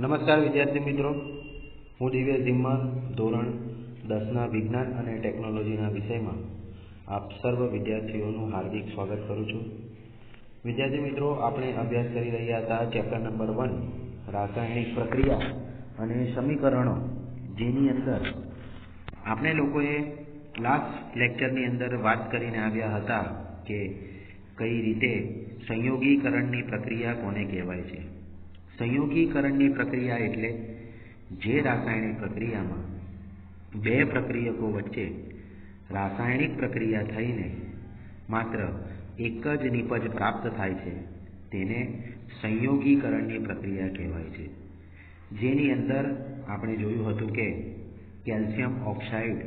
નમસ્કાર વિદ્યાર્થી મિત્રો. હું દિવ્ય ઝિમ્મર ધોરણ દસના વિજ્ઞાન અને ટેકનોલોજીના વિષયમાં આપ સર્વ વિદ્યાર્થીઓનું હાર્દિક સ્વાગત કરું છું. વિદ્યાર્થી મિત્રો, આપણે અભ્યાસ કરી રહ્યા હતા ચેપ્ટર નંબર વન, રાસાયણિક પ્રક્રિયા અને સમીકરણો, જેની અંદર આપણે લોકોએ લાસ્ટ લેક્ચરની અંદર વાત કરીને આવ્યા હતા કે કઈ રીતે સંયોગીકરણની પ્રક્રિયા કોને કહેવાય છે. સંયોગીકરણની પ્રક્રિયા એટલે જે રાસાયણિક પ્રક્રિયામાં બે પ્રક્રિયકો વચ્ચે રાસાયણિક પ્રક્રિયા થઈને માત્ર એક જ નિપજ પ્રાપ્ત થાય છે, તેને સંયોગીકરણની પ્રક્રિયા કહેવાય છે. જેની અંદર આપણે જોયું હતું કે કેલ્શિયમ ઓક્સાઇડ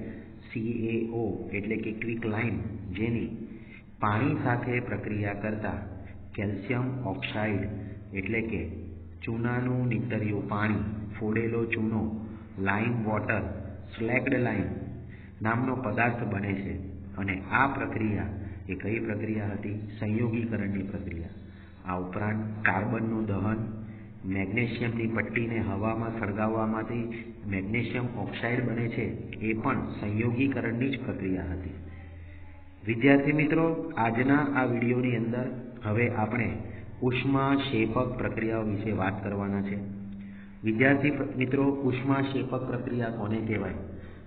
સીએઓ એટલે કે ક્વિક લાઇન જેની પાણી સાથે પ્રક્રિયા કરતા કેલ્શિયમ ઓક્સાઇડ એટલે કે ચૂનાનું નીતર્યું પાણી, ફોડેલો ચૂનો લાઇમ વોટર સ્લેક્ડ લાઇમ નામનો પદાર્થ બને છે અને આ પ્રક્રિયા એ કઈ પ્રક્રિયા હતી? સંયોગીકરણની પ્રક્રિયા. આ ઉપરાંત કાર્બનનું દહન, મેગ્નેશિયમની પટ્ટીને હવામાં સળગાવવામાંથી મેગ્નેશિયમ ઓક્સાઇડ બને છે, એ પણ સંયોગીકરણની જ પ્રક્રિયા હતી. વિદ્યાર્થી મિત્રો, આજના આ વિડીયોની અંદર હવે આપણે ઉષ્માક્ષેપક પ્રક્રિયાઓ વિશે વાત કરવાના છે. વિદ્યાર્થી મિત્રો, ઉષ્માક્ષેપક પ્રક્રિયા કોને કહેવાય?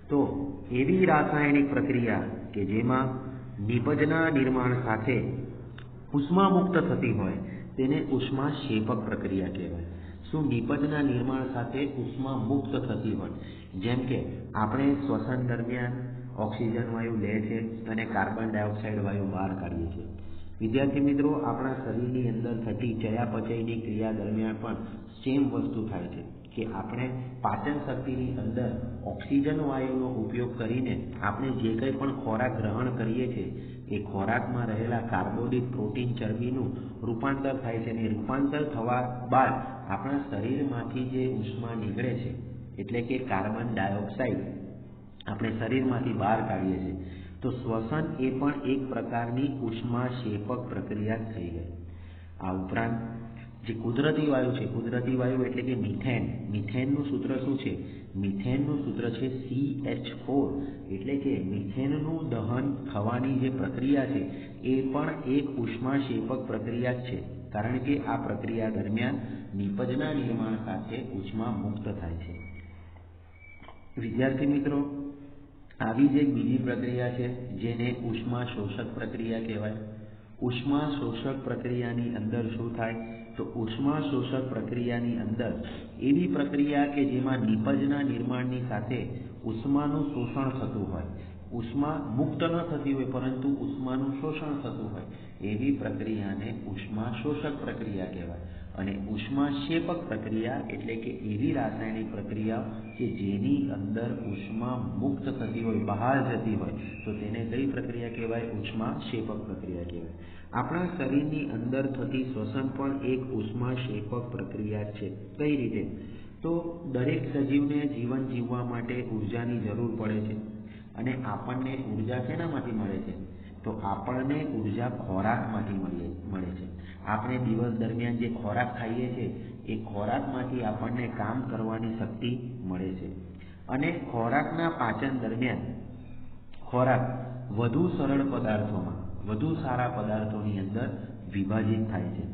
તો એવી રાસાયણિક પ્રક્રિયા કે જેમાં નિપજના નિર્માણ સાથે ઉષ્મા મુક્ત થતી હોય, તેને ઉષ્માક્ષેપક પ્રક્રિયા કહેવાય. શું નિપજના નિર્માણ સાથે ઉષ્મા મુક્ત થતી હોય? જેમ કે આપણે શ્વસન દરમિયાન ઓક્સિજન વાયુ લે છે અને કાર્બન ડાયોક્સાઇડ વાયુ બહાર કાઢીએ છીએ. વિદ્યાર્થી મિત્રો, આપણા શરીરની અંદર થતી ચયાપચયની ક્રિયા દરમિયાન પણ સેમ વસ્તુ થાય છે કે આપણે પાચન શક્તિની અંદર ઓક્સિજન વાયુનો ઉપયોગ કરીને આપણે જે કંઈ પણ ખોરાક ગ્રહણ કરીએ છીએ, એ ખોરાકમાં રહેલા કાર્બોદિત પ્રોટીન ચરબીનું રૂપાંતર થાય છે અને રૂપાંતર થવા બાદ આપણા શરીરમાંથી જે ઉષ્મા નીકળે છે, એટલે કે કાર્બન ડાયોક્સાઇડ, આપણે શરીરમાંથી બહાર કાઢીએ છીએ. તો શ્વસન એ પણ એક પ્રકારની ઉષ્માક્ષેપક પ્રક્રિયા થઈ ગઈ. આ ઉપરાંત જે કુદરતી વાયુ છે, કુદરતી વાયુ એટલે કે મિથેન. મિથેનનું સૂત્ર શું છે? મિથેનનું સૂત્ર છે સી એચ ફોર એટલે કે મિથેનનું દહન થવાની જે પ્રક્રિયા છે, એ પણ એક ઉષ્માક્ષેપક પ્રક્રિયા જ છે. કારણ કે આ પ્રક્રિયા દરમિયાન નિપજના નિર્માણ સાથે ઉષ્મા મુક્ત થાય છે. વિદ્યાર્થી મિત્રો આવી જ એક બીજી પ્રક્રિયા છે, જેને ઉષ્મા શોષક પ્રક્રિયા કહેવાય. ઉષ્મા શોષક પ્રક્રિયાની અંદર શું થાય? તો ઉષ્મા શોષક પ્રક્રિયાની અંદર એવી પ્રક્રિયા કે જેમાં નિપજના નિર્માણની સાથે ઉષ્માનું શોષણ થતું હોય. ઉષ્મા મુક્ત ન થતી હોય, પરંતુ ઉષ્માનું શોષણ થતું હોય. એવી પ્રક્રિયાને ઉષ્મા શોષક પ્રક્રિયા કહેવાય. અને ઉષ્માક્ષેપક પ્રક્રિયા એટલે કે એવી રાસાયણિક પ્રક્રિયા કે જેની અંદર ઉષ્મા મુક્ત થતી હોય, બહાર જતી હોય, તો તેને કઈ પ્રક્રિયા કહેવાય? ઉષ્માક્ષેપક પ્રક્રિયા કહેવાય. આપણા શરીરની અંદર થતી શ્વસન પણ એક ઉષ્માક્ષેપક પ્રક્રિયા છે. કઈ રીતે? તો દરેક સજીવને જીવન જીવવા માટે ઉર્જાની જરૂર પડે છે. અને આપણને ઊર્જા શેનામાંથી મળે છે? તો આપણને ઊર્જા ખોરાકમાંથી મળીએ મળે છે. આપણે દિવસ દરમિયાન જે ખોરાક ખાઈએ છીએ એ ખોરાકમાંથી આપણને કામ કરવાની શક્તિ મળે છે. અને ખોરાકના પાચન દરમિયાન ખોરાક વધુ સરળ પદાર્થોમાં, વધુ સારા પદાર્થોની અંદર વિભાજિત થાય છે.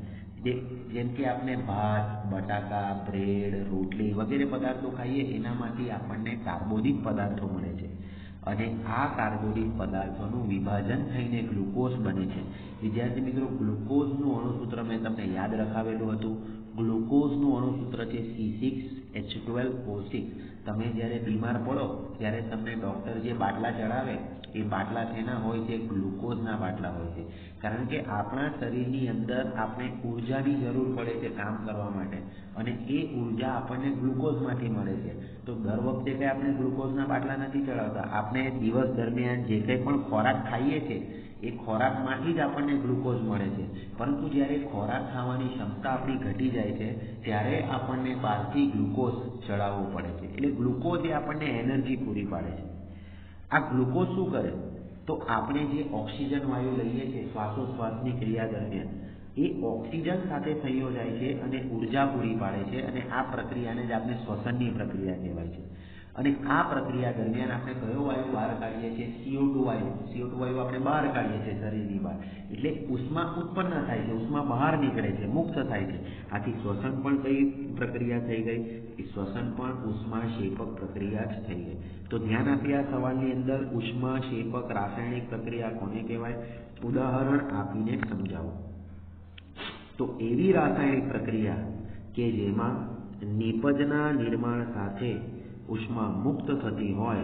જેમ કે આપણે ભાત, બટાકા, બ્રેડ, રોટલી વગેરે પદાર્થો ખાઈએ, એનામાંથી આપણને કાર્બોદિત પદાર્થો મળે છે. અને આ કાર્બોદિત પદાર્થોનું વિભાજન થઈને ગ્લુકોઝ બને છે. વિદ્યાર્થી મિત્રો, ગ્લુકોઝનું અણુસૂત્ર મેં તમને યાદ રખાવેલું હતું. ગ્લુકોઝનું અણુસૂત્ર છે C six H twelve O six તમે જ્યારે બીમાર પડો, ત્યારે તમને ડૉક્ટર જે બાટલા ચડાવે એ બાટલા શેના હોય છે ગ્લુકોઝના બાટલા હોય છે. કારણ કે આપણા શરીરની અંદર આપણે ઉર્જાની જરૂર પડે છે કામ કરવા માટે અને એ ઊર્જા આપણને ગ્લુકોઝમાંથી મળે છે. તો દર વખતે કંઈ આપણે ગ્લુકોઝના બાટલા નથી ચડાવતા. આપણે દિવસ દરમિયાન જે કંઈ પણ ખોરાક ખાઈએ છીએ એ ખોરાકમાંથી જ આપણને ગ્લુકોઝ મળે છે. પરંતુ જ્યારે ખોરાક ખાવાની ક્ષમતા આપણી ઘટી જાય છે, ત્યારે આપણને બહારથી ગ્લુકોઝ ચડાવવો પડે છે. એટલે ગ્લુકોઝ એ આપણને એનર્જી પૂરી પાડે છે. આ ગ્લુકોઝ શું કરે? તો આપણે જે ઓક્સિજન વાયુ લઈએ છીએ શ્વાસોશ્વાસની ક્રિયા દરમિયાન, એ ઓક્સિજન સાથે સંયોજાય છે અને ઊર્જા પૂરી પાડે છે અને આ પ્રક્રિયાને જ આપણે શ્વસનની પ્રક્રિયા કહેવાય છે. અને આ પ્રક્રિયા દરમિયાન આપણે કયો વાયુ બહાર કાઢીએ છીએ? સીઓ ટુ વાયુ. સીઓ ટુ વાયુ આપણે બહાર કાઢીએ છીએ શરીરની બહાર. એટલે ઉષ્મા ઉત્પન્ન થાય છે, ઉષ્મા બહાર નીકળે છે, મુક્ત થાય છે. આથી શ્વસન પણ કઈ પ્રક્રિયા થઈ ગઈ? એ શ્વસન પણ ઉષ્મા શેપક પ્રક્રિયા જ થઈ ગઈ. તો ધ્યાન આપીએ આ સવાલની અંદર ઉષ્મા શેપક રાસાયણિક પ્રક્રિયા કોને કહેવાય? ઉદાહરણ આપીને સમજાવો. તો એવી રાસાયણિક પ્રક્રિયા કે જેમાં નિપજના નિર્માણ સાથે ઉષ્મા મુક્ત થતી હોય,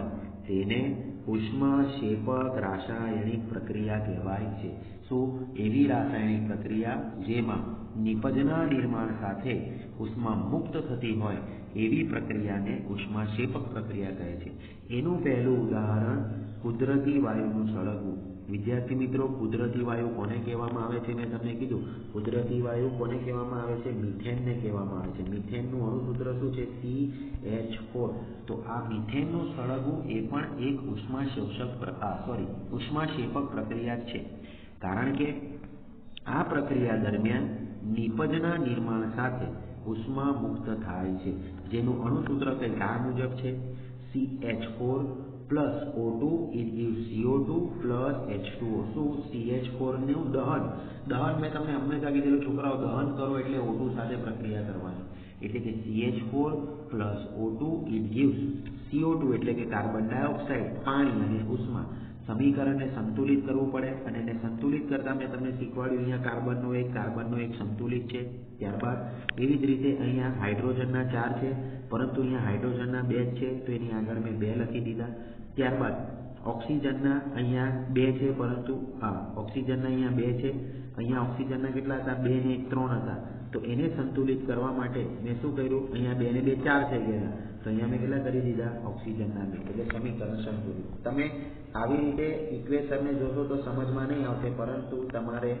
તેને ઉષ્મા શેપક રાસાયણિક પ્રક્રિયા કહેવાય છે. શું? એવી રાસાયણિક પ્રક્રિયા જેમાં નિપજના નિર્માણ સાથે ઉષ્મા મુક્ત થતી હોય, એવી પ્રક્રિયાને ઉષ્મા શેપક પ્રક્રિયા કહે છે. એનું પહેલું ઉદાહરણ કુદરતી વાયુનું સળગવું. વિદ્યાર્થી મિત્રો, કુદરતી વાયુ કોને કહેવામાં આવે છે? મેં તમને કીધું, કુદરતી વાયુ કોને કહેવામાં આવે છે? મિથેનને કહેવામાં આવે છે. મિથેનનું અણુસૂત્ર શું છે? સી એચ ફોર તો આ મિથેનનું સળગવું એ પણ એક ઉષ્મા શોષક પ્રકાર સોરી ઉષ્મા શેપક પ્રક્રિયા છે. કારણ કે આ પ્રક્રિયા દરમિયાન નિપજના નિર્માણ સાથે ઉષ્મા મુક્ત થાય છે. જેનું અણુસૂત્ર કંઈક આ મુજબ છે? સી એચ ફોર ફોરનું દહન. દહન મેં તમને હંમેશા કીધેલું, છોકરાઓ દહન કરો એટલે ઓ ટુ સાથે પ્રક્રિયા કરવાની. એટલે કે C H four plus O two it gives CO two એટલે કે કાર્બન ડાયોક્સાઇડ, પાણી અને ઉષ્મા. સમીકરણને સંતુલિત કરવું પડે અને એને સંતુલિત કરતા મેં તમને શીખવાડ્યું, અહીંયા કાર્બનનો એક કાર્બનનો એક સંતુલિત છે. ત્યારબાદ એવી જ રીતે અહીંયા હાઇડ્રોજનના ચાર છે, પરંતુ અહીંયા હાઇડ્રોજનના બે જ છે, તો એની આગળ મેં બે લખી દીધા. ત્યારબાદ ઓક્સિજનના અહીંયા બે છે, પરંતુ હા, ઓક્સિજનના અહીંયા બે છે. અહીંયા ઓક્સિજનના કેટલા હતા? બે ને એક, ત્રણ હતા. તો એને સંતુલિત કરવા માટે મેં શું કર્યું? અહીંયા બે ને બે ચાર થઈ ગયા. તો અહીંયા મેં કેટલા કરી દીધા? ઓક્સિજનના બે. એટલે સમીકરણ સંતુલિત. તમે આવી રીતે ઇક્વેશનને જોશો તો સમજમાં નહીં આવશે, પરંતુ તમારે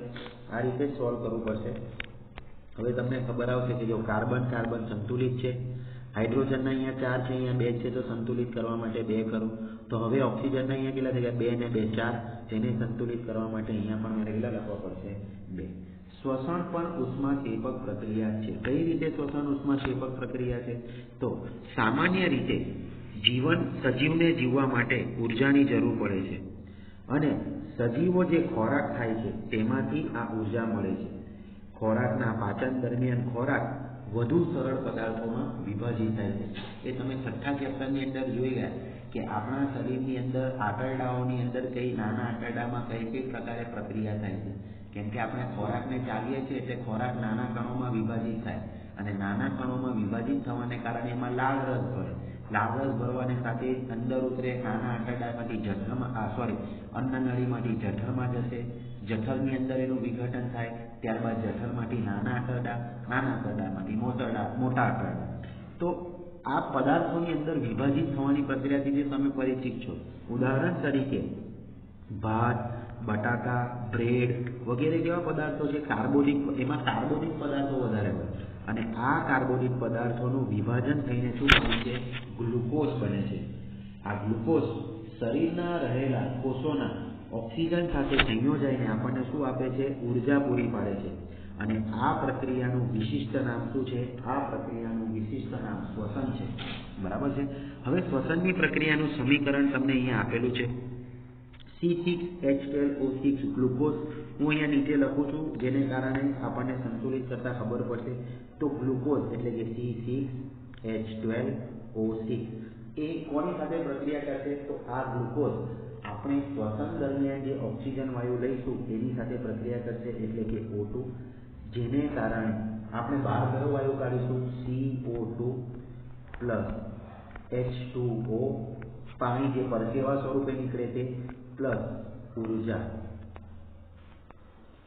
આ રીતે સોલ્વ કરવું પડશે. હવે તમને ખબર આવશે કે જો કાર્બન કાર્બન સંતુલિત છે. હાઇડ્રોજનના અહીંયા ચાર છે, અહીંયા બે છે, તો સંતુલિત કરવા માટે બે કરો. તો હવે ઓક્સિજનના અહીંયા કેટલા થઈ ગયા? બે ને બે ચાર. તેને સંતુલિત કરવા માટે અહીંયા પણ મારે કેટલા લખવા પડશે? બે. શ્વસન પણ ઉષ્મા શેપક પ્રક્રિયા છે. કઈ રીતે શ્વસન ઉષ્મા શેપક પ્રક્રિયા છે? તો સામાન્ય રીતે જીવન સજીવને જીવવા માટે ઉર્જાની જરૂર પડે છે. અને સજીવો જે ખોરાક ખાય છે, તેમાંથી આ ઊર્જા મળે છે. ખોરાકના પાચન દરમિયાન ખોરાક વધુ સરળ પદાર્થોમાં વિભાજિત થાય છે. એ તમે છઠ્ઠા ચેપ્ટરની અંદર જોઈ ગયા કે આપણા શરીરની અંદર આંતરડાઓની અંદર કઈ નાના આંતરડામાં કઈ કઈ પ્રકારે પ્રક્રિયા થાય છે. કેમ કે આપણે ખોરાકને ચાલીએ છીએ એટલે ખોરાક નાના કણોમાં વિભાજિત થાય. અને નાના કણોમાં વિભાજિત થવાને કારણે એમાં લાળ રસ ભરે. લાળ રસ ભરવાને સાથે અંદર ઉતરે નાના આંતરડામાંથી જઠરમાં, આ સોરી અન્નનળીમાંથી જઠરમાં જશે. જઠરની અંદર એનું વિઘટન થાય, ત્યારબાદ જઠરમાંથી નાના આંતરડા, નાના આંતરડામાંથી મોટરડા મોટા આંતરડા. તો આ પદાર્થોની અંદર વિભાજિત થવાની પ્રક્રિયાથી જે તમે પરિચિત છો. ઉદાહરણ તરીકે, ભાત બટાકા, બ્રેડ વગેરે જેવા પદાર્થો છે, કાર્બોનિક, એમાં કાર્બોનિક પદાર્થો વધારે હોય. અને આ કાર્બોનિક પદાર્થોનું વિભાજન થઈને શું બને છે? ગ્લુકોઝ બને છે. આ ગ્લુકોઝ શરીરના રહેલા કોષોના ઓક્સિજન સાથે સંયોજાઈને આપણને શું આપે છે? ઊર્જા પૂરી પાડે છે. અને આ પ્રક્રિયાનું વિશિષ્ટ નામ શું છે? આ પ્રક્રિયાનું વિશિષ્ટ નામ શ્વસન છે. બરાબર છે? હવે શ્વસનની પ્રક્રિયાનું સમીકરણ તમને અહીંયા આપેલું છે. C six H twelve O six glucose હું અહીંયા નીચે લખું છું, જેને કારણે આપણને સંતુલિત કરતા ખબર પડશે. તો ગ્લુકોઝ એટલે કે C six H twelve O six એ કોની સાથે પ્રક્રિયા કરશે? તો આ ગ્લુકોઝ આપણે શ્વસન દરમિયાન જે ઓક્સિજન વાયુ લઈશું, એની સાથે પ્રક્રિયા કરશે એટલે કે O2 જેને કારણે આપણે બહાર કયો વાયુ કાઢીશું C O two plus H two O પાણી જે પરસેવા સ્વરૂપે નીકળે છે પ્લસ ઊર્જા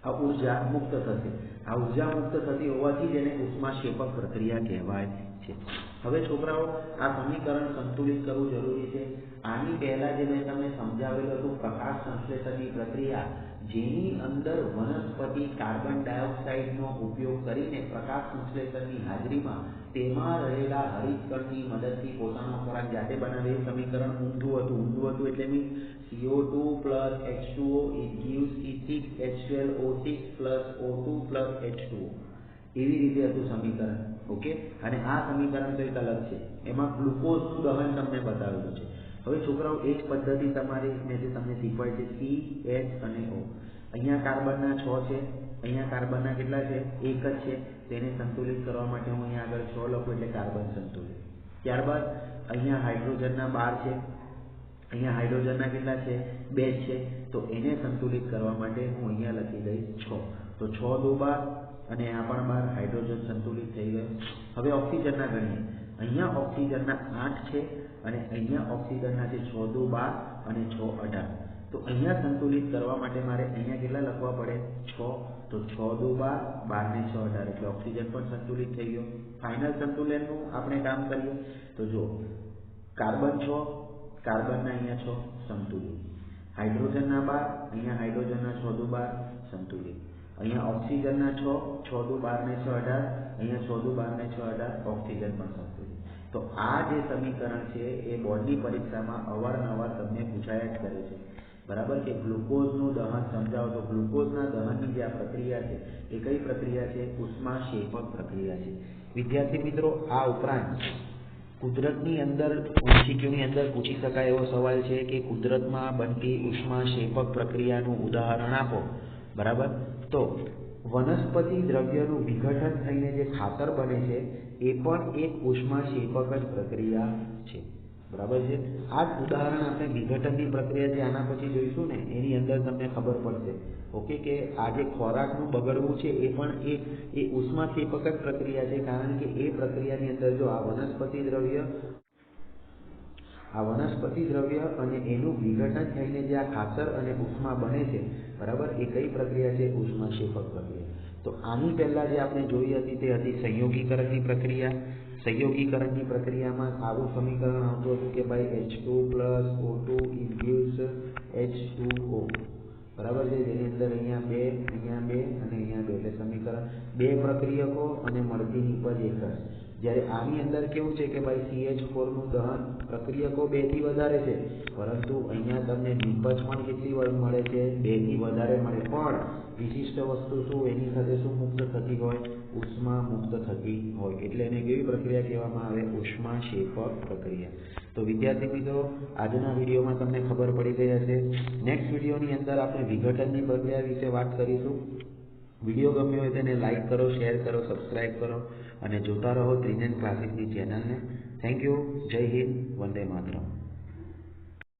આ ઊર્જા મુક્ત થશે. આ ઊર્જા મુક્ત થતી હોવાથી એને ઉષ્માક્ષેપક પ્રક્રિયા કહેવાય છે. હવે છોકરાઓ, આ સમીકરણ સંતુલિત કરવું જરૂરી છે. આની પહેલા જે મેં તમને સમજાવેલું હતું, પ્રકાશ સંશ્લેષણની પ્રક્રિયા, જેની અંદર વનસ્પતિ કાર્બન ડાયોક્સાઇડનો ઉપયોગ કરીને પ્રકાશ સંશ્લેષણની હાજરીમાં તેમાં રહેલા હરિતકણની મદદથી પોતાનો ખોરાક જાતે બનાવે. સમીકરણ ઊંધું હતું. ઊંધું હતું એટલે CO two plus H two O it gives C six H twelve O six plus O two plus H two O એવી રીતે હતું સમીકરણ. ઓકે? અને આ સમીકરણ કંઈક અલગ છે. એમાં ગ્લુકોઝનું દહન તમને બતાવેલું છે. હવે છોકરાઓ, એ જ પદ્ધતિ તમારી મેં જે તમને શીખવાય છે સી એચ અને ઓ અહીંયા કાર્બનના છ છે. અહીંયા કાર્બનના કેટલા છે? એક જ છે. તેને સંતુલિત કરવા માટે હું અહીંયા આગળ છ લખું એટલે કાર્બન સંતુલિત. ત્યારબાદ અહીંયા હાઇડ્રોજનના બાર છે. અહીંયા હાઇડ્રોજનના કેટલા છે? બે છે. તો એને સંતુલિત કરવા માટે હું અહીંયા લખી દઈશ છ. તો છ દો બાર અને આ પણ બાર હાઇડ્રોજન સંતુલિત થઈ ગયો. હવે ઓક્સિજનના ગણીએ. અહીંયા ઓક્સિજનના આઠ છે અને અહીંયા ઓક્સિજનના છે છ દો બાર અને છ અઢાર. તો અહીંયા સંતુલિત કરવા માટે મારે અહીંયા કેટલા લખવા પડે? છ. તો છ દો બાર બાર ને છ અઢાર. એટલે ઓક્સિજન પણ સંતુલિત થઈ ગયો. ફાઇનલ સંતુલનનું આપણે કામ કરીએ. તો જો કાર્બન છ, કાર્બનના અહીંયા છ, સંતુલિત. હાઇડ્રોજનના બાર, અહીંયા હાઇડ્રોજનના છ દો બાર, સંતુલિત. અહીંયા ઓક્સિજનના છ છ દુ બાર ને છ અઢાર, અહીંયા છ દુ બાર ને છ અઢાર ઓક્સિજન પણ સંતુલિત તો આ જે સમીકરણ છે એ બોર્ડની પરીક્ષામાં અવારનવાર તમને પૂછાયા જ કરે છે. બરાબર કે ગ્લુકોઝનું દહન સમજાવો તો ગ્લુકોઝના દહનની જે આ પ્રક્રિયા છે, એ કઈ પ્રક્રિયા છે? ઉષ્માક્ષેપક પ્રક્રિયા છે. વિદ્યાર્થી મિત્રો, આ ઉપરાંત કુદરતની અંદર એમસીક્યુની અંદર પૂછી શકાય એવો સવાલ છે કે કુદરતમાં બનતી ઉષ્માક્ષેપક પ્રક્રિયાનું ઉદાહરણ આપો. બરાબર? તો વનસ્પતિ દ્રવ્યનું વિઘટન થઈને જે ખાતર બને છે, એ પણ એક ઉષ્માક્ષેપક જ પ્રક્રિયા છે. બરાબર છે? આ જ ઉદાહરણ આપણે વિઘટનની પ્રક્રિયા જે આના પછી જોઈશું ને. એની અંદર તમને ખબર પડશે. ઓકે, કે આ જે ખોરાકનું બગડવું છે, એ પણ એ એ ઉષ્માક્ષેપક જ પ્રક્રિયા છે, કારણ કે એ પ્રક્રિયાની અંદર જો આ વનસ્પતિ દ્રવ્ય, આ વનસ્પતિ દ્રવ્ય અને એનું વિઘટન થઈને જે આ ખાતર અને ઉષ્મા બને છે બરાબર? એ કઈ પ્રક્રિયા છે? ઉષ્માક્ષેપક પ્રક્રિયા. તો આની પહેલાં જે આપણે જોઈ હતી તે હતી સંયોગીકરણની પ્રક્રિયા. સંયોગીકરણની પ્રક્રિયામાં આવું સમીકરણ આવતું હતું કે ભાઈ H two plus O two it gives H two O બરાબર છે? જેની અંદર અહીંયા બે અહીંયા બે અને અહીંયા બે. એટલે સમીકરણ બે પ્રક્રિયકો અને મળતી નિપજ એક જ. જ્યારે આની અંદર કેવું છે કે ભાઈ સી એચ ફોરનું દહન પ્રક્રિયકો બેથી વધારે છે, પરંતુ અહીંયા તમને નિપજ પણ કેટલી મળે છે બેથી વધારે મળે. પણ વિશિષ્ટ વસ્તુ શું, એની સાથે શું મુક્ત થતી હોય? ઉષ્મા મુક્ત થતી હોય. એટલે એને કેવી પ્રક્રિયા કહેવામાં આવે? ઉષ્મા શેપક પ્રક્રિયા. તો વિદ્યાર્થી મિત્રો, આજના વિડીયોમાં તમને ખબર પડી ગઈ હશે. નેક્સ્ટ વિડીયોની અંદર આપણે વિઘટનની પ્રક્રિયા વિશે વાત કરીશું. વીડિયો ગમ્યો હોય તેને લાઇક કરો, શેર કરો સબસ્ક્રાઈબ કરો અને જોતા રહો ત્રિનેન ક્લાસીસની ચેનલને. થેન્ક યુ જય હિન્દ. વંદે માતરમ.